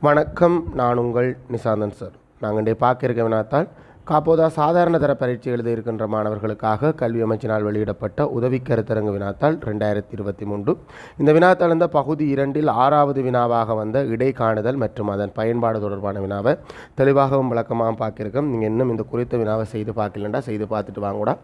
வணக்கம் நான் உங்கள் நிசாந்தன் சார். நாங்கள் இன்றைய பார்க்க இருக்க வினாத்தால் காப்போதா சாதாரண தர பரீட்சை எழுதியிருக்கின்ற இருக்கின்ற மாணவர்களுக்காக கல்வி அமைச்சினால் வெளியிடப்பட்ட உதவி கருத்தரங்கு வினாத்தாள் ரெண்டாயிரத்தி இருபத்தி மூன்று. இந்த வினாத்தாள் இந்த பகுதி இரண்டில் ஆறாவது வினாவாக வந்த இடை காணுதல் மற்றும் அதன் பயன்பாடு தொடர்பான வினாவை தெளிவாகவும் விளக்கமாகவும் பார்க்கிருக்கோம். நீங்கள் இன்னும் இந்த குறித்த வினாவை செய்து பார்க்கலண்டா? செய்து பார்த்துட்டு வாங்கூடா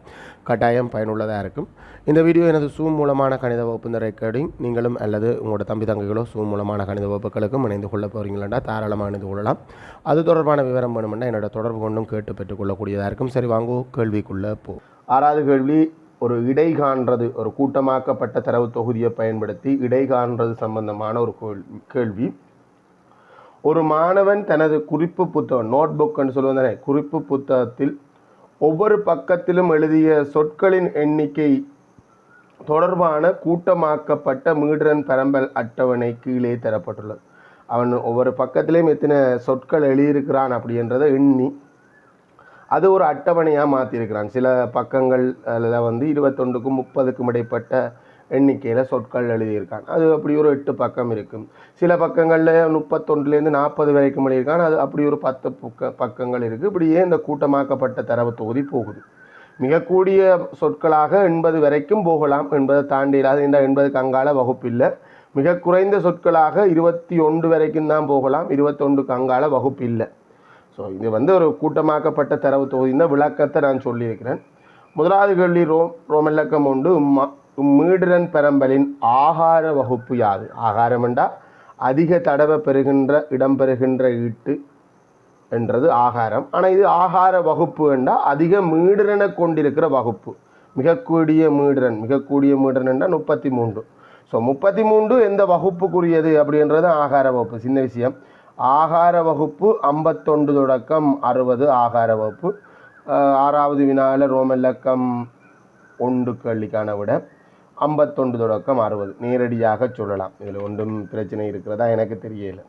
கட்டாயம் பயனுள்ளதாக இருக்கும். இந்த வீடியோ எனது சூம் மூலமான கணித வகுப்பு இந்த ரெக்கார்டிங் நீங்களும் அல்லது உங்களோட தம்பி தங்கைகளோ சூம் மூலமான கணித வகுப்புகளுக்கும் இணைந்து கொள்ள போகிறீங்களா தாராளமாக இணைந்து கொள்ளலாம். அது தொடர்பான விவரம் வேணுமெண்டா? என்னோட தொடர்பு கொண்டும் கேட்டு ஏற்றுக்கொள்ளக்கூடியதாக இருக்கும். சரி வாங்கோ கேள்விக்குள்ளே போ. ஆறாவது கேள்வி ஒரு இடை காண்றது ஒரு கூட்டமாக்கப்பட்ட தரவு தொகுதியை பயன்படுத்தி இடை காண்றது சம்பந்தமான ஒரு கேள்வி. ஒரு மாணவன் தனது குறிப்பு புத்தகம் நோட் புக்னு குறிப்பு புத்தகத்தில் ஒவ்வொரு பக்கத்திலும் எழுதிய சொற்களின் எண்ணிக்கை தொடர்பான கூட்டமாக்கப்பட்ட மீடுரன் பரம்பல் அட்டவணை கீழே தரப்பட்டுள்ளது. அவன் ஒவ்வொரு பக்கத்திலையும் எத்தனை சொற்கள் எழுதியிருக்கிறான் அப்படின்றத எண்ணி அது ஒரு அட்டவணையாக மாற்றிருக்கிறாங்க சில பக்கங்களில் வந்து இருபத்தொண்டுக்கும் முப்பதுக்கும் இடைப்பட்ட எண்ணிக்கையில் சொற்கள் எழுதியிருக்கான் அது அப்படி ஒரு எட்டு பக்கம் இருக்கும். சில பக்கங்களில் முப்பத்தொன்றுலேருந்து நாற்பது வரைக்கும் எழுதியிருக்கான் அது அப்படி ஒரு பத்து பக்க பக்கங்கள் இருக்குது இப்படியே இந்த கூட்டமாக்கப்பட்ட தரவு தொகுதி போகுது. மிகக்கூடிய சொற்களாக எண்பது வரைக்கும் போகலாம் என்பதை தாண்டி இல்லாத இந்த எண்பதுக்கு அங்கால வகுப்பு இல்லை மிக குறைந்த சொற்களாக இருபத்தி ஒன்று வரைக்கும் தான் போகலாம். இருபத்தொன்றுக்கு அங்கால வகுப்பு இல்லை ஸோ இது வந்து ஒரு கூட்டமாக்கப்பட்ட தரவு தொகுதியின் விளக்கத்தை நான் சொல்லியிருக்கிறேன். முதலாவது கேள்வி ரோ ரோமல்லக்கம் உண்டு. ம மீடுரன் பெரம்பலின் ஆகார வகுப்பு யாது? ஆகாரம் என்றால் அதிக தடவை பெறுகின்ற இடம்பெறுகின்ற ஈட்டு என்றது ஆகாரம். ஆனால் இது ஆகார வகுப்பு என்றால் அதிக மீடுரனை கொண்டிருக்கிற வகுப்பு. மிகக்கூடிய கூடிய மிகக்கூடிய மிக என்றால் முப்பத்தி மூன்று. ஸோ முப்பத்தி மூன்று எந்த வகுப்புக்குரியது அப்படின்றது ஆகார வகுப்பு. சின்ன விஷயம். ஆகார வகுப்பு ஐம்பத்தொண்டு தொடக்கம் அறுபது ஆகார வகுப்பு. ஆறாவது வினாவில் ரோமல்லக்கம் ஒன்று கல்விக்கான விட ஐம்பத்தொண்டு தொடக்கம் அறுபது. நேரடியாக சொல்லலாம். இதில் ஒன்றும் பிரச்சனை இருக்கிறதா எனக்கு தெரியல.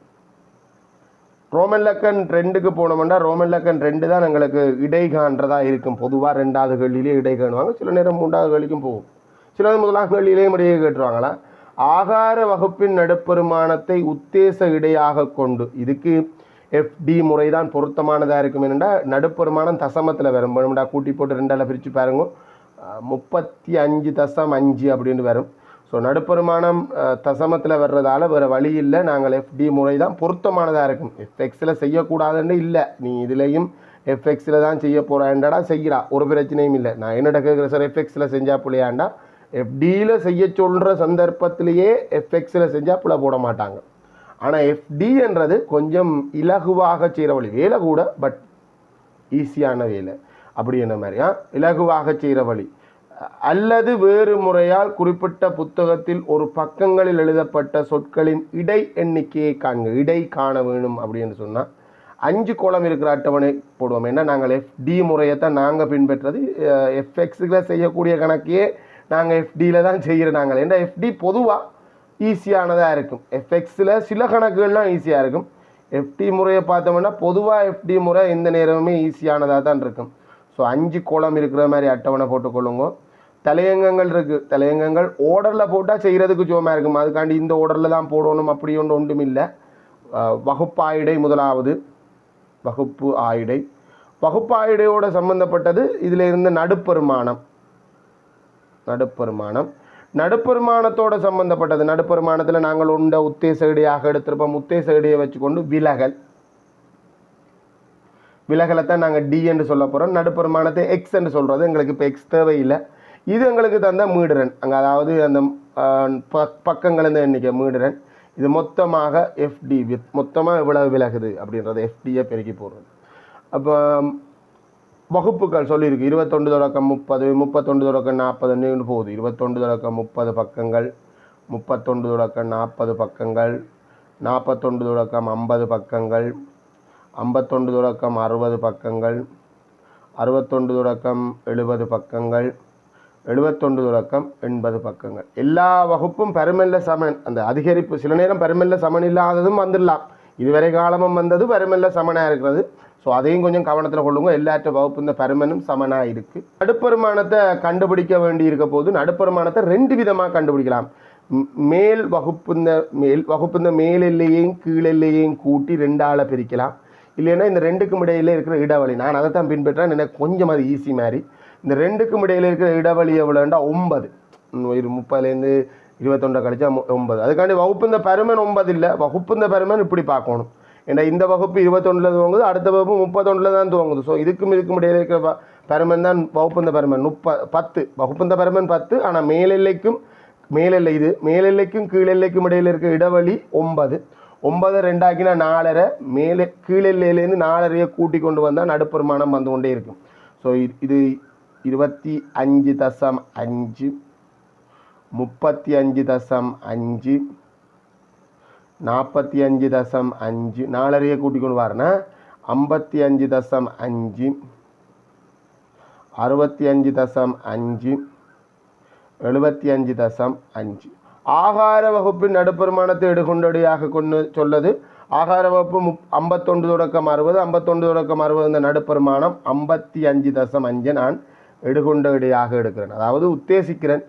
ரோமன் லக்கன் ரெண்டுக்கு போனோம்னா ரோமன் லக்கன் ரெண்டு தான் எங்களுக்கு இடைகான்றதா இருக்கும். பொதுவாக ரெண்டாவது கேள்வியிலே இடை காணுவாங்க. சில நேரம் மூன்றாவது கேள்விக்கும் போகும். சில நேரம் முதலாம் கேள்வியிலேயும் முறையே கேட்டுருவாங்களா? ஆகார வகுப்பின் நடுப்பெருமானத்தை உத்தேச இடையாக கொண்டு இதுக்கு எஃப்டி முறை தான் பொருத்தமானதாக இருக்கும் என்னென்னா நடுப்பெருமானம் தசமத்தில் வரும். வேணும்டா கூட்டி போட்டு ரெண்டால் பிரித்து பாருங்க. முப்பத்தி அஞ்சு தசம் அஞ்சு அப்படின்னு வரும். ஸோ நடுப்பெருமானம் தசமத்தில் வர்றதால வேறு வழி இல்லை. நாங்கள் எஃப்டி முறை தான் பொருத்தமானதாக இருக்கும். எஃப்எக்ஸில் செய்யக்கூடாதுன்னு இல்லை. நீ இதுலேயும் எஃப்எக்ஸில் தான் செய்ய போகிறாண்டா செய்கிறா ஒரு பிரச்சனையும் இல்லை. நான் என்னடா கேட்குறேன் சார் எஃப்எக்ஸில் செஞ்சா புள்ளையாண்டா? எஃப்டியில் செய்ய சொல்கிற சந்தர்ப்பத்திலேயே எஃப்எக்ஸில் செஞ்சால் பிள்ளை போட மாட்டாங்க. ஆனால் எஃப்டின்றது கொஞ்சம் இலகுவாக செய்கிற வழி. வேலை கூட பட் ஈஸியான வேலை. அப்படி என்ன மாதிரியா இலகுவாக செய்கிற வழி. அல்லது வேறு முறையால் குறிப்பிட்ட புத்தகத்தில் ஒரு பக்கங்களில் எழுதப்பட்ட சொற்களின் இடை எண்ணிக்கையை காண்க. இடை காண வேணும் அப்படின்னு சொன்னால் அஞ்சு கோலம் இருக்கிற அட்டவணை போடுவோம். ஏன்னா நாங்கள் எஃப்டி முறையை தான் நாங்கள் பின்பற்றது. எஃப்எக்ஸில் செய்யக்கூடிய கணக்கையே நாங்கள் எஃப்டியில் தான் செய்கிறோம் நாங்கள். ஏன்னா எஃப்டி பொதுவாக ஈஸியானதாக இருக்கும். எஃப்எக்ஸில் சில கணக்குகள்லாம் ஈஸியாக இருக்கும். எஃப்டி முறையை பார்த்தோம்னா பொதுவாக எஃப்டி முறை எந்த நேரமுமே ஈஸியானதாக தான் இருக்கும். ஸோ அஞ்சு கோலம் இருக்கிற மாதிரி அட்டவணை போட்டுக்கொள்ளுங்க. தலையங்கங்கள் இருக்குது தலையங்கங்கள் ஓர்டரில் போட்டால் செய்கிறதுக்கு சுகமாக இருக்கும். அதுக்காண்டி இந்த ஓர்டரில் தான் போடணும். அப்படி ஒன்று ஒன்றும் இல்லை வகுப்பு ஆயிடை முதலாவது. வகுப்பு ஆயிடை. வகுப்பு ஆயிடையோட இதில் இருந்த நடுப்பெருமானம். நடுப்பெருமானம். நடுப்பெருமானத்தோடு சம்பந்தப்பட்டது. நடுப்பெருமானத்தில் நாங்கள் உண்ட உத்தேச இடையாக எடுத்திருப்போம். உத்தேச இடையை வச்சுக்கொண்டு விலகல். விலகலை தான் நாங்கள் டி என்று சொல்ல போகிறோம் நடுப்பெருமானத்தை எக்ஸ் என்று சொல்கிறது எங்களுக்கு இப்போ எக்ஸ் தேவையில்லை. இது எங்களுக்கு தந்த மீடுரன். அங்கே அதாவது அந்த ப- பக்கங்கள் இந்த எண்ணிக்கை மீடுரன். இது மொத்தமாக எஃப்டி வித் மொத்தமாக எவ்வளவு விலகுது அப்படின்றத எஃப்டியை பெருக்கி போடுறது. அப்போ வகுப்புகள் சொல்லியிருக்கு. இருபத்தொண்டு தொடக்கம் முப்பது முப்பத்தொண்டு தொடக்கம் நாற்பதுன்னு போகுது. இருபத்தொண்டு தொடக்கம் முப்பது பக்கங்கள் முப்பத்தொண்டு தொடக்கம் நாற்பது பக்கங்கள் நாற்பத்தொண்டு தொடக்கம் ஐம்பது பக்கங்கள் ஐம்பத்தொண்டு தொடக்கம் அறுபது பக்கங்கள் அறுபத்தொண்டு தொடக்கம் எழுபது பக்கங்கள் எழுபத்தொண்டு தொடக்கம் எண்பது பக்கங்கள். எல்லா வகுப்பும் பெருமெல்ல சமன். அந்த அதிகரிப்பு சில நேரம் பெருமெல்ல சமன் இல்லாததும் வந்துடலாம். இதுவரை காலமும் வந்தது பெருமெல்ல சமனாக இருக்கிறது. ஸோ அதையும் கொஞ்சம் கவனத்தில் கொள்ளுங்க. எல்லாற்ற வகுப்பு இந்த பருமனும் சமனாக இருக்குது நடுப்பெருமானத்தை கண்டுபிடிக்க வேண்டி இருக்க போது நடுப்பெருமானத்தை ரெண்டு விதமாக கண்டுபிடிக்கலாம். மேல் மேல் வகுப்புந்த மேல் வகுப்புந்த மேல் எல்லையையும் கீழ் எல்லையையும் கூட்டி ரெண்டால பிரிக்கலாம். இல்லைன்னா இந்த ரெண்டுக்கும் இடையில இருக்கிற இடைவெளி நான் அதை தான் பின்பற்றேன் எனக்கு கொஞ்சம் அது ஈஸி மாதிரி. இந்த ரெண்டுக்கும் இடையில இருக்கிற இடைவெளி எவ்வளோண்டா ஒன்பது. ஒரு முப்பதுலேருந்து இருபத்தொண்டை கழிச்சா ஒன்பது. அதுக்காண்டி வகுப்புந்த பருமன் ஒன்பது இல்லை வகுப்புந்த பருமன் இப்படி பார்க்கணும். ஏன்னா இந்த வகுப்பு இருபத்தொன்னில் துவங்குது அடுத்த வகுப்பு முப்பத்தொன்னில் தான் துவங்குது. ஸோ இதுக்கும் இதுக்கும் இடையில இருக்கிற ப- பருமன் தான் வகுப்புந்த பருமன். முப்ப பத்து. வகுப்புந்த பருமன் பத்து ஆனால் மேலெல்லைக்கும் மேலெல்லை இது மேலெல்லைக்கும் கீழெல்லைக்கும் இடையில இருக்க இடைவெளி ஒன்பது. ஒன்பது ரெண்டாக்கினா நாலரை மேலே கீழெல்லையிலேருந்து நாலரையை கூட்டி கொண்டு வந்தால் நடுப்பெருமானம் வந்து கொண்டே இருக்கும். ஸோ இது இருபத்தி அஞ்சு தசம் அஞ்சு முப்பத்தி அஞ்சு தசம் அஞ்சு நாற்பத்தி அஞ்சு தசம் அஞ்சு நாலரையை கூட்டி கொண்டு வரேன்னா ஐம்பத்தி அஞ்சு தசம் அஞ்சு அறுபத்தி அஞ்சு தசம் அஞ்சு எழுபத்தி அஞ்சு தசம் அஞ்சு. ஆகார வகுப்பின் நடுப்பெருமானத்தை எடுகொண்டடியாக கொண்டு சொல்லது. ஆகார வகுப்பு முப் ஐம்பத்தொன்று தொடக்கம் அறுபது ஐம்பத்தொண்டு தொடக்கம் அறுபது இந்த நடுப்பெருமானம் ஐம்பத்தி அஞ்சு தசம் அஞ்சு நான் எடுகொண்டடியாக எடுக்கிறேன். அதாவது உத்தேசிக்கிறேன்.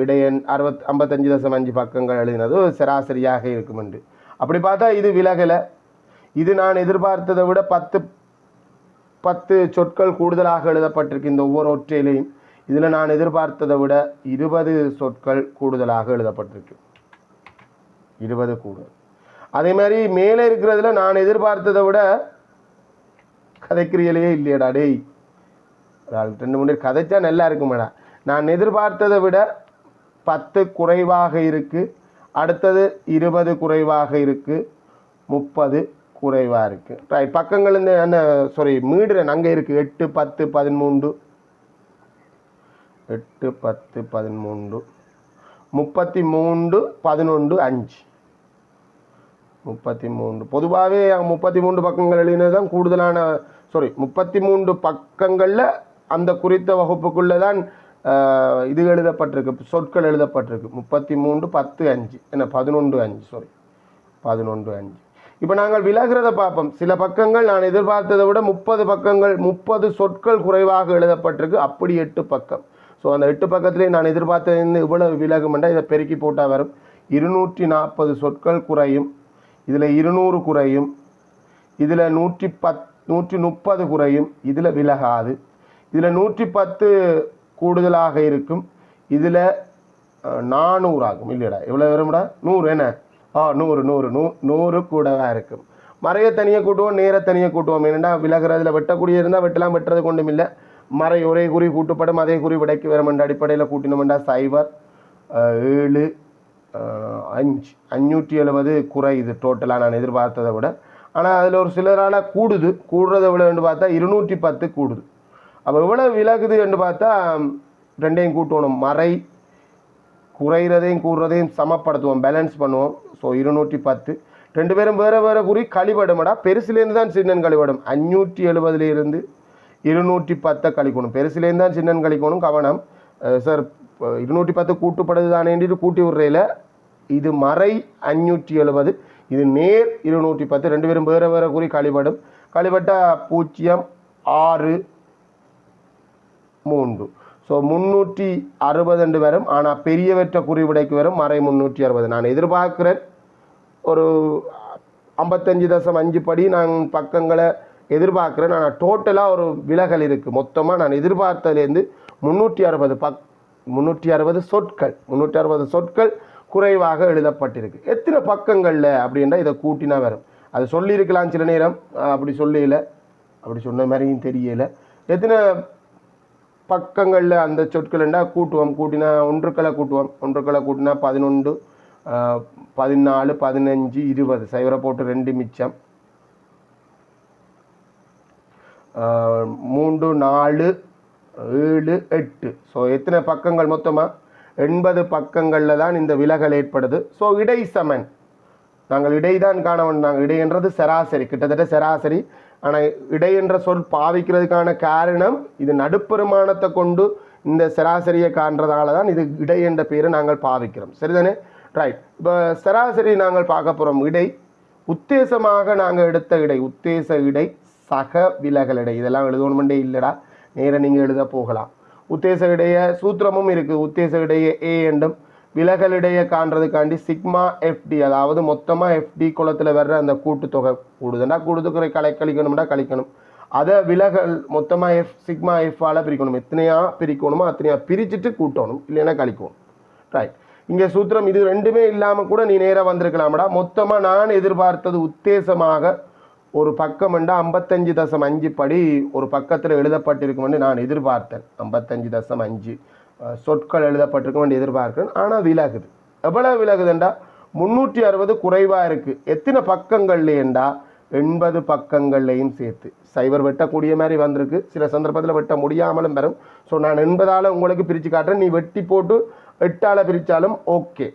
இடையன் அறுபத் ஐம்பத்தஞ்சு தசம் அஞ்சு பக்கங்கள் எழுதினது சராசரியாக இருக்கும் என்று அப்படி பார்த்தா இது விலகலை. இது நான் எதிர்பார்த்ததை விட பத்து பத்து சொற்கள் கூடுதலாக எழுதப்பட்டிருக்கு இந்த ஒவ்வொரு ஒற்றையிலையும். இதில் நான் எதிர்பார்த்ததை விட இருபது சொற்கள் கூடுதலாக எழுதப்பட்டிருக்கு. இருபது கூடுதல். அதே மாதிரி மேலே இருக்கிறதுல நான் எதிர்பார்த்ததை விட கதைக்கிறியலையே இல்லையடா டேய். ரெண்டு மூணு கதைச்சா நல்லா இருக்குமேடா. நான் எதிர்பார்த்ததை விட பத்து குறைவாக இருக்கு. அடுத்தது இருபது குறைவாக இருக்குது முப்பது குறைவாக இருக்குது ரைட் பக்கங்கள் என்ன சாரி மீடுறேன் அங்கே இருக்குது எட்டு பத்து பதிமூன்று. எட்டு பத்து பதிமூன்று. முப்பத்தி மூன்று பதினொன்று அஞ்சு. முப்பத்தி மூன்று பொதுவாகவே முப்பத்தி மூன்று பக்கங்கள் எழுதினது தான் கூடுதலான சாரி முப்பத்தி மூன்று பக்கங்களில் அந்த குறித்த வகுப்புக்குள்ளே தான் இது எழுதப்பட்டிருக்கு. சொற்கள் எழுதப்பட்டிருக்கு. முப்பத்தி மூன்று பத்து அஞ்சு. என்ன பதினொன்று அஞ்சு. சாரி பதினொன்று அஞ்சு. இப்போ நாங்கள் விலகிறத பார்ப்போம். சில பக்கங்கள் நான் எதிர்பார்த்ததை விட முப்பது பக்கங்கள் முப்பது சொற்கள் குறைவாக எழுதப்பட்டிருக்கு. அப்படி எட்டு பக்கம். ஸோ அந்த எட்டு பக்கத்திலே நான் எதிர்பார்த்தது இவ்வளவு விலகுமெண்டா இதை பெருக்கி போட்டால் வரும். இருநூற்றி நாற்பது சொற்கள் குறையும். இதில் இருநூறு குறையும். இதில் நூற்றி பத் நூற்றி முப்பது குறையும். இதில் விலகாது. இதில் நூற்றி பத்து கூடுதலாக இருக்கும். இதில் நானூறு ஆகும். இல்லையடா எவ்வளோ வரும்டா? நூறு என்ன? ஆ நூறு நூறு நூ நூறு கூடவாக இருக்கும். மறைய தனியாக கூட்டுவோம் நேர தனியாக கூட்டுவோம். என்னென்னா விலகிறதுல வெட்டக்கூடிய இருந்தால் வெட்டலாம் வெட்டுறது கொண்டும் இல்லை. மறை ஒரே குறி கூட்டுப்படும் அதே குறி விடைக்கு வரும் என்ற அடிப்படையில் கூட்டினோம்டா சைபர் ஏழு அஞ்சு அஞ்சூற்றி எழுபது குறையுது டோட்டலாக நான் எதிர்பார்த்ததை விட. ஆனால் அதில் ஒரு சிலரால் கூடுது. கூடுறதை விட வேண்டு பார்த்தா இருநூற்றி பத்து கூடுது. அப்போ எவ்வளோ விலகுது என்று பார்த்தா ரெண்டையும் கூட்டணும். மறை குறைகிறதையும் கூடுறதையும் சமப்படுத்துவோம் பேலன்ஸ் பண்ணுவோம். ஸோ இருநூற்றி பத்து. ரெண்டு பேரும் வேறு வேறு குறி கழிபடுமடா. பெருசுலேருந்து தான் சின்னன் கழிபடும். அஞ்சூற்றி எழுபதுலேருந்து இருநூற்றி பத்தை கழிக்கணும். பெருசுலேருந்து தான் சின்னன் கழிக்கணும் கவனம். சார் இருநூற்றி பத்து கூட்டுப்படுது தானேன்ட்டு கூட்டி விடுறையில் இது மறை அஞ்சூற்றி எழுபது. இது நேர் இருநூற்றி பத்து. ரெண்டு பேரும் வேறு வேறு குறி கழிபடும். கழிபட்டால் பூஜ்ஜியம் ஆறு. மூன்று. ஸோ முந்நூற்றி அறுபது என்று வரும். ஆனால் பெரியவற்ற குறிவிடைக்கு வரும். மறை முந்நூற்றி அறுபது. நான் எதிர்பார்க்குறேன் ஒரு ஐம்பத்தஞ்சு தசம் அஞ்சு படி நான் பக்கங்களை எதிர்பார்க்குறேன். ஆனால் டோட்டலாக ஒரு விலகல் இருக்குது மொத்தமாக நான் எதிர்பார்த்ததுலேருந்து முந்நூற்றி அறுபது பக் முந்நூற்றி அறுபது சொற்கள். முந்நூற்றி அறுபது சொற்கள் குறைவாக எழுதப்பட்டிருக்கு. எத்தனை பக்கங்களில் அப்படின்றா இதை கூட்டினா வரும். அது சொல்லியிருக்கலாம் சில நேரம். அப்படி சொல்லல. அப்படி சொன்ன மாதிரியும் தெரியலை. எத்தனை பக்கங்களில் அந்த சொற்கள்ண்டா கூட்டுவோம் கூட்டினா ஒன்றுக்களை கூட்டுவோம். ஒன்றுக்களை கூட்டினா பதினொன்று பதினாலு பதினஞ்சு இருபது. சைவரை போட்டு ரெண்டு மிச்சம். மூன்று நாலு ஏழு எட்டு. ஸோ எத்தனை பக்கங்கள் மொத்தமாக எண்பது பக்கங்களில் தான் இந்த விலகல் ஏற்படுது. ஸோ இடை சமன் நாங்கள் இடைதான் காண நாங்கள் இடைன்றது சராசரி. கிட்டத்தட்ட சராசரி ஆனால் இடை என்ற சொல் பாவிக்கிறதுக்கான காரணம் இது நடுப்பெருமானத்தை கொண்டு இந்த சராசரியை காண்றதால தான் இது இடை என்ற பேரை நாங்கள் பாவிக்கிறோம். சரிதானே? ரைட் இப்போ சராசரி நாங்கள் பார்க்க போகிறோம் இடை. உத்தேசமாக நாங்கள் எடுத்த இடை. உத்தேச இடை சக விலகல் இடை. இதெல்லாம் எழுதணுமெண்டே இல்லைடா. நேராக நீங்கள் எழுத போகலாம். உத்தேச இடைய சூத்திரமும் இருக்குது உத்தேச இடைய ஏ என்றும் விலகலிடையே காண்றதுக்காண்டி சிக்மா எஃப்டி அதாவது மொத்தமாக எஃப்டி குளத்தில் வர்ற அந்த கூட்டுத்தொகை கூடுதுன்னா கூடுதொகை கலை கழிக்கணும்னா கழிக்கணும். அதை விலகல் மொத்தமாக எஃப் சிக்மா எஃப்பால் பிரிக்கணும். எத்தனையா பிரிக்கணுமோ அத்தனையா பிரிச்சுட்டு கூட்டணும் இல்லைன்னா கழிக்கணும். ரைட் இங்கே சூத்திரம் இது ரெண்டுமே இல்லாமல் கூட நீ நேராக வந்திருக்கலாம்டா. மொத்தமாக நான் எதிர்பார்த்தது உத்தேசமாக ஒரு பக்கம் என்றா ஐம்பத்தஞ்சு தசம் அஞ்சு படி ஒரு பக்கத்தில் எழுதப்பட்டிருக்கும்னு நான் எதிர்பார்த்தேன். ஐம்பத்தஞ்சு தசம் அஞ்சு. சொற்கள் எழுதப்பட்டிருக்க எழுதப்பட்டிருக்கும்னு எதிர்பார்க்கிறேன். ஆனால் விலகுது. எவ்வளவு விலகுதுண்டா முந்நூற்றி அறுபது குறைவாக இருக்குது எத்தனை பக்கங்கள்லேண்டா எண்பது பக்கங்கள்லையும் சேர்த்து. சைவர் வெட்டக்கூடிய மாதிரி வந்திருக்கு. சில சந்தர்ப்பத்தில் வெட்ட முடியாமலும் வரும். ஸோ நான் எண்பதால் உங்களுக்கு பிரித்து காட்டுறேன். நீ வெட்டி போட்டு எட்டால் பிரித்தாலும் ஓகே.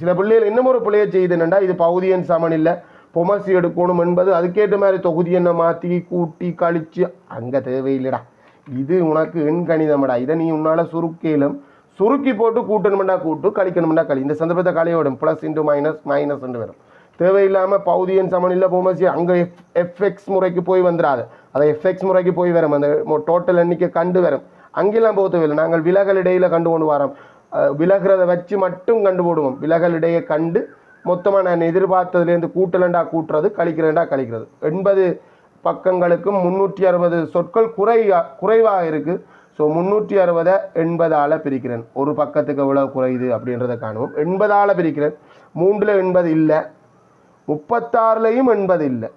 சில பிள்ளைகள் இன்னும் ஒரு பிள்ளையை செய்துனண்டா இது பகுதியன் சமன் இல்லை. பொமசி எடுக்கணும் என்பது அதுக்கேற்ற மாதிரி தொகுதி என்ன மாற்றி கூட்டி கழிச்சு அங்கே தேவையில்லைடா. இது உனக்கு எண்கணிதம்டா இதை நீ உன்னால் சுருக்கிலும் சுருக்கி போட்டு கூட்டணுமெண்டா கூட்டு கழிக்கணுமெண்டா கழி. இந்த சந்தர்ப்பத்தை கலையோடும் ப்ளஸ் இன்ட்டு மைனஸ் மைனஸ் வரும். தேவையில்லாமல் பகுதியன் சமன் போகும்போது அங்கே எஃப் எஃப்எக்ஸ் முறைக்கு போய் வந்துடாது அதை எஃப்எக்ஸ் முறைக்கு போய் வரும். அந்த டோட்டல் எண்ணிக்கை கண்டு வரும். அங்கெல்லாம் போக தேவையில்லை நாங்கள் விலகல் இடையில் கண்டு கொண்டு வரோம். விலகிறத வச்சு மட்டும் கண்டு போடுவோம். விலகல் இடையை கண்டு மொத்தமாக நான் எதிர்பார்த்ததுலேருந்து கூட்டலண்டா கூட்டுறது கழிக்கிறேன்டா கழிக்கிறது. எண்பது பக்கங்களுக்கும் முந்நூற்றி அறுபது சொற்கள் குறையா குறைவாக இருக்குது ஸோ முந்நூற்றி அறுபதை எண்பதால் பிரிக்கிறேன். ஒரு பக்கத்துக்கு எவ்வளோ குறையுது அப்படின்றத காணுவோம். எண்பதால் பிரிக்கிறேன். மூன்றில் எண்பது இல்லை. முப்பத்தாறுலையும் எண்பது இல்லை.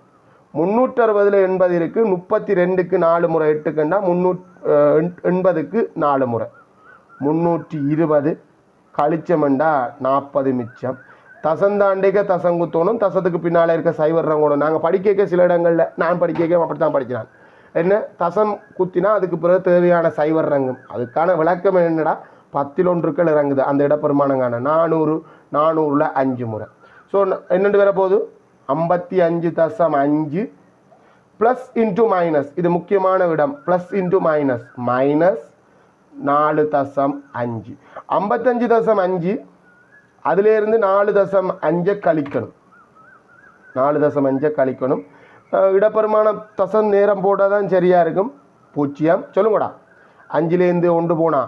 முந்நூற்றி அறுபதில் எண்பது இருக்குது முப்பத்தி ரெண்டுக்கு நாலு முறை எட்டுக்குன்னா முந்நூ எண்பதுக்கு நாலு முறை. முந்நூற்றி இருபது. கழிச்சமெண்டா நாற்பது மிச்சம். தசந்தாண்டிக தசங்குத்தோணும் தசத்துக்கு பின்னால் இருக்க சைவர் ரங்கோணும் நாங்கள் படிக்க சில இடங்களில் நான் படிக்க அப்படி தான் படிக்கிறான். என்ன? தசம் குத்தினா அதுக்கு பிறகு தேவையான சைவர் ரங்கம் அதுக்கான விளக்கம் என்னடா? பத்தில் ஒன்றுக்கள் இறங்குது. அந்த இடப்பெருமானங்கான நானூறு நானூறில் அஞ்சு முறை. ஸோ என்னென்று வர போகுது ஐம்பத்தி அஞ்சு தசம் அஞ்சு ப்ளஸ் இன்ட்டு மைனஸ் இது முக்கியமான இடம். ப்ளஸ் இன்ட்டு மைனஸ் மைனஸ் நாலு தசம் அஞ்சு. ஐம்பத்தஞ்சு தசம் அஞ்சு அதிலேருந்து நாலு தசம் அஞ்சை கழிக்கணும் நாலு தசம் அஞ்சை கழிக்கணும் இடப்பெருமான இடப்பெருமானம் தசம் நேரம் போட்டால் தான் சரியாக இருக்கும் பூஜ்ஜியம் சொல்லுங்கடா அஞ்சுலேருந்து ஒன்று போனா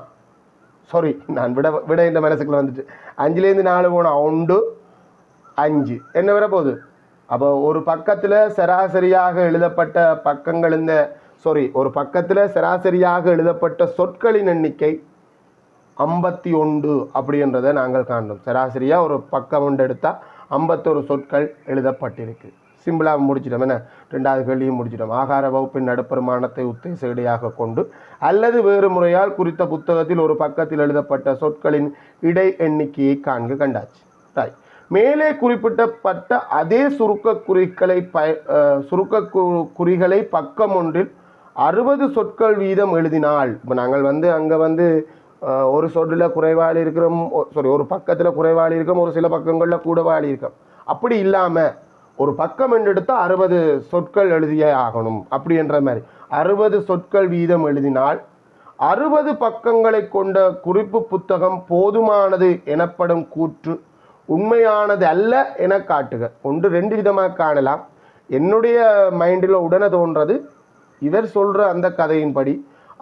சாரி நான் விட விட இந்த மனசுக்குள்ள வந்துட்டு அஞ்சுலேருந்து நாலு போனா ஒன்று அஞ்சு என்ன வர போகுது அப்போ ஒரு பக்கத்தில் சராசரியாக எழுதப்பட்ட பக்கங்கள் இந்த சாரி ஒரு பக்கத்தில் சராசரியாக எழுதப்பட்ட சொற்களின் எண்ணிக்கை ஐம்பத்தி ஒன்று அப்படின்றத நாங்கள் காண்டோம் சராசரியாக ஒரு பக்கம் ஒன்று எடுத்தால் ஐம்பத்தொரு சொற்கள் எழுதப்பட்டிருக்கு. சிம்பிளாக முடிச்சிட்டோம். என்ன? ரெண்டாவது கேள்வியும் முடிச்சிட்டோம். ஆகார வகுப்பின் நடுப்பெருமானத்தை உத்தேச இடையாக கொண்டு அல்லது வேறு முறையால் குறித்த புத்தகத்தில் ஒரு பக்கத்தில் எழுதப்பட்ட சொற்களின் இடை எண்ணிக்கையை காண்க கண்டாச்சு. தாய். மேலே குறிப்பிட்டப்பட்ட அதே சுருக்க குறிகளை பய சுருக்க குறிகளை பக்கம் ஒன்றில் அறுபது சொற்கள் வீதம் எழுதினால் இப்போ நாங்கள் வந்து அங்கே வந்து ஒரு சொல்லில் குறைவாளி இருக்கிறோம் சாரி ஒரு பக்கத்தில் குறைவாளி இருக்கோம் ஒரு சில பக்கங்களில் கூடவாளி இருக்கோம் அப்படி இல்லாமல் ஒரு பக்கம் என்று எடுத்தால் அறுபது சொற்கள் எழுதியே ஆகணும் அப்படின்ற மாதிரி. அறுபது சொற்கள் வீதம் எழுதினால் அறுபது பக்கங்களை கொண்ட குறிப்பு புத்தகம் போதுமானது எனப்படும் கூற்று உண்மையானது அல்ல என காட்டுக. ஒன்று ரெண்டு விதமாக காணலாம். என்னுடைய மைண்டில் உடனே தோன்றது இவர் சொல்கிற அந்த கதையின்படி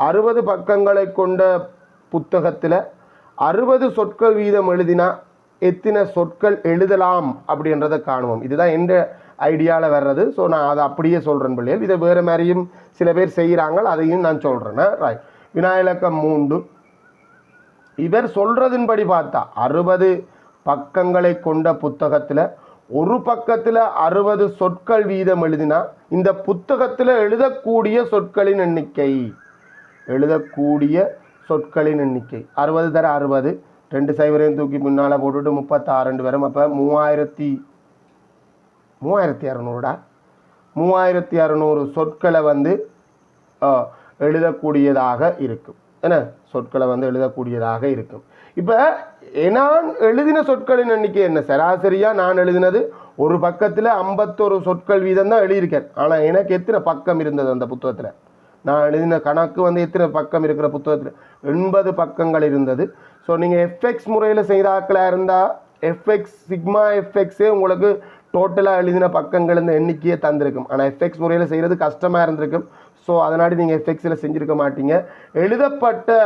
அறுபது பக்கங்களை கொண்ட புத்தகத்தில் அறுபது சொற்கள் வீதம் எழுதினா எத்தனை சொற்கள் எழுதலாம் அப்படின்றத காணுவோம். இதுதான் எந்த ஐடியாவில் வர்றது? ஸோ நான் அதை அப்படியே சொல்கிறேன் பிள்ளைகள். இதை வேறு மாதிரியும் சில பேர் செய்கிறாங்க அதையும் நான் சொல்கிறேன் ரைட் வினாயிலக்கம் மூன்று. இவர் சொல்கிறதின்படி பார்த்தா அறுபது பக்கங்களை கொண்ட புத்தகத்தில் ஒரு பக்கத்தில் அறுபது சொற்கள் வீதம் எழுதினா இந்த புத்தகத்தில் எழுதக்கூடிய சொற்களின் எண்ணிக்கை எழுதக்கூடிய சொற்களின் எண்ணிக்கை. அறுபது தர அறுபது. ரெண்டு சைவரையும் தூக்கி முன்னால் போட்டுட்டு முப்பத்தாறு வரும். அப்போ மூவாயிரத்தி மூவாயிரத்தி இரநூறுடா மூவாயிரத்தி இரநூறு சொற்களை வந்து எழுதக்கூடியதாக இருக்கும். என்ன? சொற்களை வந்து எழுதக்கூடியதாக இருக்கும். இப்போ நான் எழுதின சொற்களின் எண்ணிக்கை என்ன? சராசரியாக நான் எழுதினது ஒரு பக்கத்தில் ஐம்பத்தொரு சொற்கள் வீதம் தான் எழுதியிருக்கேன். ஆனால் எனக்கு எத்தனை பக்கம் இருந்தது அந்த புத்தகத்தில்? நான் எழுதின கணக்கு வந்து எத்தனை பக்கம் இருக்கிற புத்தகத்தில்? எண்பது பக்கங்கள் இருந்தது. ஸோ நீங்கள் எஃப்எக்ஸ் முறையில் செய்தாக்களாக இருந்தால் எஃப்எக்ஸ் சிக்மா எஃப்எக்ஸே உங்களுக்கு டோட்டலாக எழுதின பக்கங்கள் இந்த எண்ணிக்கையே தந்திருக்கும். ஆனால் எஃப்எக்ஸ் முறையில் செய்கிறது கஷ்டமாக இருந்திருக்கும். ஸோ அதனால நீங்கள் எஃப்எக்ஸில் செஞ்சுருக்க மாட்டீங்க. எழுதப்பட்ட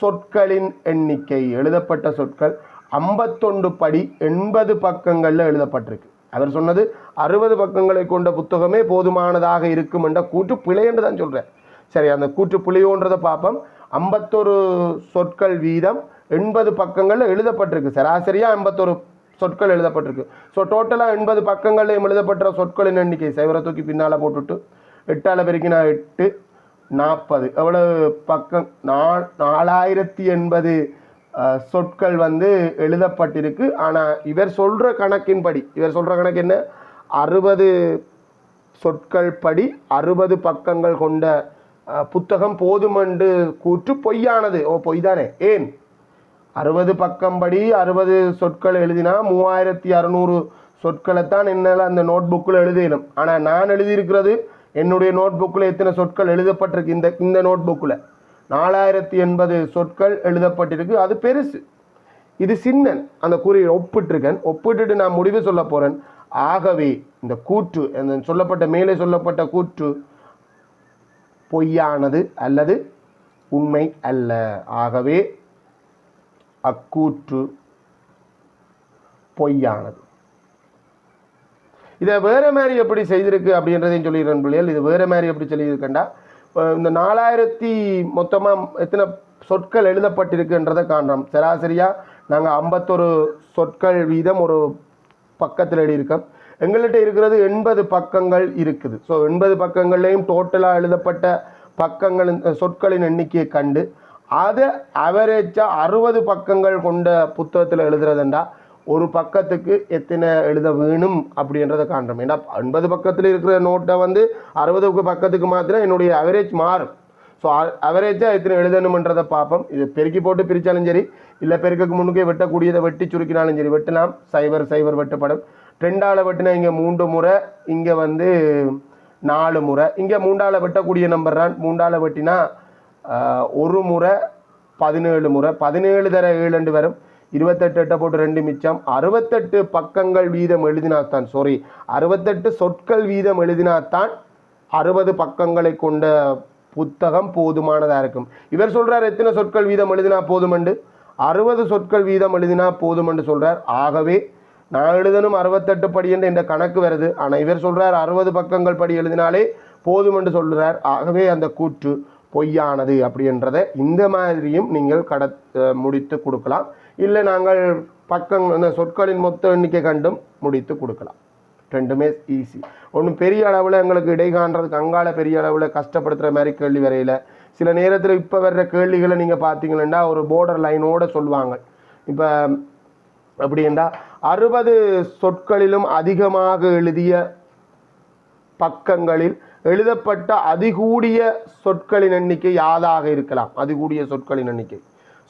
சொற்களின் எண்ணிக்கை எழுதப்பட்ட சொற்கள் ஐம்பத்தொண்டு படி எண்பது பக்கங்களில் எழுதப்பட்டிருக்கு. அவர் சொன்னது அறுபது பக்கங்களை கொண்ட புத்தகமே போதுமானதாக இருக்கும் என்ற கூற்று பிழை என்று தான் சொல்கிறேன் சரி அந்த கூற்று புளியோன்றதை பார்ப்போம் ஐம்பத்தொரு சொற்கள் வீதம் எண்பது பக்கங்களில் எழுதப்பட்டிருக்கு. சராசரியாக ஐம்பத்தொரு சொற்கள் எழுதப்பட்டிருக்கு. ஸோ டோட்டலாக எண்பது பக்கங்களையும் எழுதப்பட்ட சொற்களின் எண்ணிக்கை சைவரை தூக்கி பின்னால் போட்டுட்டு எட்டால் பெருக்கினா எட்டு நாற்பது எவ்வளவு பக்கம்? நா நாலாயிரத்தி எண்பது சொற்கள் வந்து எழுதப்பட்டிருக்கு. ஆனால் இவர் சொல்கிற கணக்கின்படி இவர் சொல்கிற கணக்கு என்ன? அறுபது சொற்கள் படி அறுபது பக்கங்கள் கொண்ட புத்தகம் போதுமென்று கூற்று பொய்யானது. ஓ பொய் தானே ஏன்? அறுபது பக்கம் படி அறுபது சொற்கள் எழுதினா மூவாயிரத்தி அறநூறு சொற்களைத்தான் என்னால் அந்த நோட் புக்கில் எழுதிடும் ஆனால் நான் எழுதியிருக்கிறது என்னுடைய நோட் புக்கில் எத்தனை சொற்கள் எழுதப்பட்டிருக்கு? இந்த இந்த நோட் புக்கில் நாலாயிரத்தி எண்பது சொற்கள் எழுதப்பட்டிருக்கு. அது பெருசு. இது சின்னன். அந்த குறியை ஒப்பிட்டிருக்கேன். ஒப்பிட்டுட்டு நான் முடிவு சொல்ல போகிறேன் ஆகவே இந்த கூற்று அந்த சொல்லப்பட்ட மேலே சொல்லப்பட்ட கூற்று பொய்யானது அல்லது உண்மை அல்ல. ஆகவே அக்கூற்று பொய்யானது. இதை வேற மாதிரி எப்படி செய்திருக்கு அப்படின்றதையும் சொல்லிடுறேன் பிள்ளைகள். இது வேற மாதிரி எப்படி சொல்லியிருக்கேன்டா? இந்த நாலாயிரத்தி மொத்தமாக எத்தனை சொற்கள் எழுதப்பட்டிருக்குன்றதை காண்றோம். சராசரியாக நாங்கள் ஐம்பத்தொரு சொற்கள் வீதம் ஒரு பக்கத்தில் எழுதியிருக்கோம். எங்கள்கிட்ட இருக்கிறது எண்பது பக்கங்கள் இருக்குது. ஸோ எண்பது பக்கங்கள்லேயும் டோட்டலாக எழுதப்பட்ட பக்கங்களின் சொற்களின் எண்ணிக்கையை கண்டு அதை அவரேஜாக அறுபது பக்கங்கள் கொண்ட புத்தகத்தில் எழுதுறதுண்டா ஒரு பக்கத்துக்கு எத்தனை எழுத வேணும் அப்படின்றத காண்றோம். ஏன்னா ஐம்பது பக்கத்தில் இருக்கிற நோட்டை வந்து அறுபது பக்கத்துக்கு மாத்திரம் என்னுடைய அவரேஜ் மாறும். ஸோ அவரேஜாக எத்தனை எழுதணுன்றதை பார்ப்போம். இது பெருக்கி போட்டு பிரித்தாலும் சரி இல்லை பெருக்கக்கு முன்னுக்கே வெட்டக்கூடியதை வெட்டி சுருக்கினாலும் சரி வெட்டலாம். சைபர் சைபர் வெட்டப்படும். ரெண்டாவில் வெட்டினா இங்கே மூன்று முறை இங்கே வந்து நாலு முறை. இங்கே மூன்றாவில் வெட்டக்கூடிய நம்பர் தான். மூண்டால் வெட்டினா ஒரு முறை பதினேழு முறை. பதினேழு தர ஏழு வரும். இருபத்தெட்டு எட்டை போட்டு ரெண்டு மிச்சம். அறுபத்தெட்டு பக்கங்கள் வீதம் எழுதினாத்தான் சாரி அறுபத்தெட்டு சொற்கள் வீதம் எழுதினாத்தான் அறுபது பக்கங்களை கொண்ட புத்தகம் போதுமானதாக இருக்கும். இவர் சொல்கிறார் எத்தனை சொற்கள் வீதம் எழுதினா போதுமெண்டு அறுபது சொற்கள் வீதம் எழுதினா போதுமண்டு சொல்கிறார் ஆகவே நான் எழுதணும் அறுபத்தெட்டு படி என்று இந்த கணக்கு வருது. ஆனால் இவர் சொல்கிறார் அறுபது பக்கங்கள் படி எழுதினாலே போதும் என்று ஆகவே அந்த கூற்று பொய்யானது அப்படின்றத இந்த மாதிரியும் நீங்கள் கட முடித்து கொடுக்கலாம். இல்லை நாங்கள் பக்கம் அந்த சொற்களின் மொத்த எண்ணிக்கை கண்டும் முடித்து கொடுக்கலாம். ரெண்டுமே ஈஸி ஒன்றும் பெரிய அளவில் எங்களுக்கு இடை காண்றதுக்கு அங்கால பெரிய அளவில் கஷ்டப்படுத்துகிற மாதிரி கேள்வி வரையில் சில நேரத்தில் இப்போ வர்ற கேள்விகளை நீங்கள் பார்த்தீங்கன்னா ஒரு போர்டர் லைனோட சொல்லுவாங்க. இப்போ அப்படின்னா அறுபது சொற்களிலும் அதிகமாக எழுதிய பக்கங்களில் எழுதப்பட்ட அதிகூடிய சொற்களின் எண்ணிக்கை யாதாக இருக்கலாம்? அதிகூடிய சொற்களின் எண்ணிக்கை.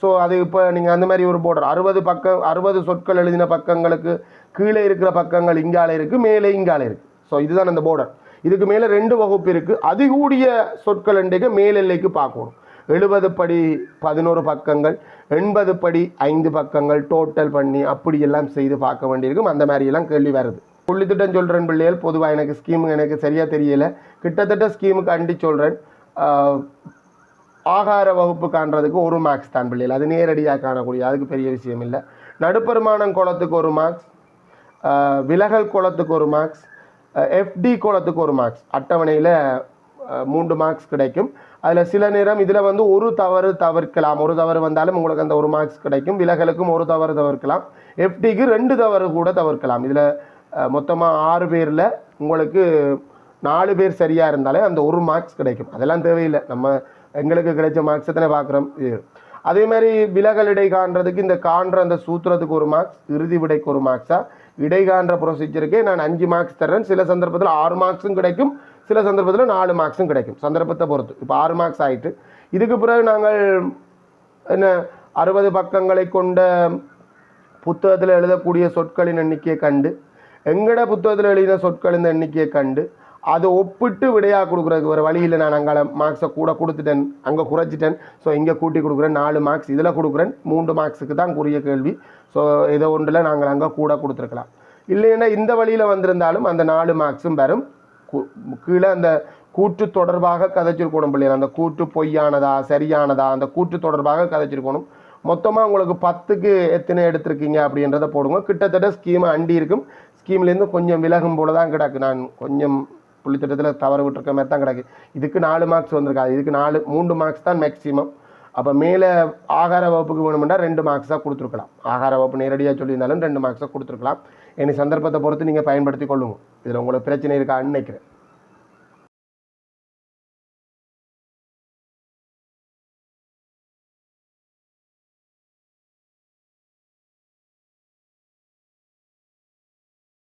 ஸோ அது இப்போ நீங்கள் அந்த மாதிரி ஒரு போர்டர் அறுபது பக்கம் அறுபது சொற்கள் எழுதின பக்கங்களுக்கு கீழே இருக்கிற பக்கங்கள் இங்கால இருக்குது மேலே இங்கால இருக்குது ஸோ இதுதான் அந்த போர்டர் இதுக்கு மேலே ரெண்டு வகுப்பு இருக்குது அதிகூடிய சொற்கள் எண்ணிக்கை மேல் எல்லைக்கு பார்க்கணும். எழுபது படி பதினோரு பக்கங்கள் எண்பது படி ஐந்து பக்கங்கள் டோட்டல் பண்ணி அப்படியெல்லாம் செய்து பார்க்க வேண்டியிருக்கும். அந்த மாதிரியெல்லாம் கேள்வி வருது. புள்ளித்திட்டம் சொல்கிறேன் பிள்ளைகள். பொதுவாக எனக்கு ஸ்கீம் எனக்கு சரியாக தெரியலை. கிட்டத்தட்ட ஸ்கீமுக்கு அண்டி சொல்கிறேன் ஆகார வகுப்பு காண்றதுக்கு ஒரு மார்க்ஸ் தான் பிள்ளைகள். அது நேரடியாக காணக்கூடிய அதுக்கு பெரிய விஷயம் இல்லை. நடுப்பெருமானம் கோலத்துக்கு ஒரு மார்க்ஸ் விலகல் கோலத்துக்கு ஒரு மார்க்ஸ் எஃப்டி கோலத்துக்கு ஒரு மார்க்ஸ் அட்டவணையில் மூன்று மார்க்ஸ் கிடைக்கும். அதில் சில நேரம் இதில் வந்து ஒரு தவறு தவிர்க்கலாம். ஒரு தவறு வந்தாலும் உங்களுக்கு அந்த ஒரு மார்க்ஸ் கிடைக்கும். விலகலுக்கும் ஒரு தவறு தவிர்க்கலாம். எஃப்டிக்கு ரெண்டு தவறு கூட தவிர்க்கலாம். இதில் மொத்தமாக ஆறு பேரில் உங்களுக்கு நாலு பேர் சரியாக இருந்தாலே அந்த ஒரு மார்க்ஸ் கிடைக்கும். அதெல்லாம் தேவையில்லை. நம்ம எங்களுக்கு கிடைச்ச மார்க்ஸை தானே பார்க்குறோம். இது. அதே மாதிரி விலகல் இடை காண்றதுக்கு இந்த காண்ற அந்த சூத்திரத்துக்கு ஒரு மார்க்ஸ் இறுதி விடைக்கு ஒரு மார்க்ஸா இடை காண்ற ப்ரொசீஜருக்கே நான் அஞ்சு மார்க்ஸ் தர்றேன். சில சந்தர்ப்பத்தில் ஆறு மார்க்ஸும் கிடைக்கும். சில சந்தர்ப்பத்தில் நாலு மார்க்ஸும் கிடைக்கும். சந்தர்ப்பத்தை பொறுத்து. இப்போ ஆறு மார்க்ஸ் ஆயிட்டு. இதுக்கு பிறகு நாங்கள் என்ன அறுபது பக்கங்களை கொண்ட புத்தகத்தில் எழுதக்கூடிய சொற்களின் எண்ணிக்கையை கண்டு எங்கட புத்தகத்தில் எழுதின சொற்களின் எண்ணிக்கையை கண்டு அதை ஒப்பிட்டு விடையாக கொடுக்குறதுக்கு ஒரு வழியில் நான் அங்கே மார்க்ஸை கூட கொடுத்துட்டேன். அங்கே குறைச்சிட்டேன். ஸோ இங்கே கூட்டி கொடுக்குறேன். நாலு மார்க்ஸ் இதில் கொடுக்குறேன். மூன்று மார்க்ஸுக்கு தான் கூறிய கேள்வி. ஸோ இதை ஒன்றில் நாங்கள் அங்கே கூட கொடுத்துருக்கலாம். இல்லைன்னா இந்த வழியில் வந்திருந்தாலும் அந்த நாலு மார்க்ஸும் வரும். கீழே அந்த கூற்று தொடர்பாக கதைச்சிருக்கணும் பிள்ளைகள். அந்த கூற்று பொய்யானதா சரியானதா அந்த கூற்று தொடர்பாக கதைச்சிருக்கணும். மொத்தமாக உங்களுக்கு பத்துக்கு எத்தனை எடுத்திருக்கீங்க அப்படின்றத போடுங்க. கிட்டத்தட்ட ஸ்கீமை அண்டி இருக்கும். ஸ்கீம்லேருந்து கொஞ்சம் விலகும் போல தான் கிடக்கு. நான் கொஞ்சம் புள்ளித்திட்டத்தில் தவறு விட்டுருக்க மாதிரி தான் கிடக்கு. இதுக்கு நாலு மார்க்ஸ் வந்திருக்காது. இதுக்கு நாலு மூன்று மார்க்ஸ் தான் மேக்ஸிமம் அப்போ மேலே ஆகார வகுப்புக்கு வேணுமெண்டா ரெண்டு மார்க்ஸாக கொடுத்துருக்கலாம். ஆகார வகுப்பு நேரடியாக சொல்லியிருந்தாலும் ரெண்டு மார்க்ஸாக கொடுத்துருக்கலாம். இனி சந்தர்ப்பத்தை பொறுத்து நீங்கள் பயன்படுத்தி கொள்ளுங்க. இதில் உங்களுக்கு பிரச்சனை இருக்கான்னு நினைக்கிறேன்.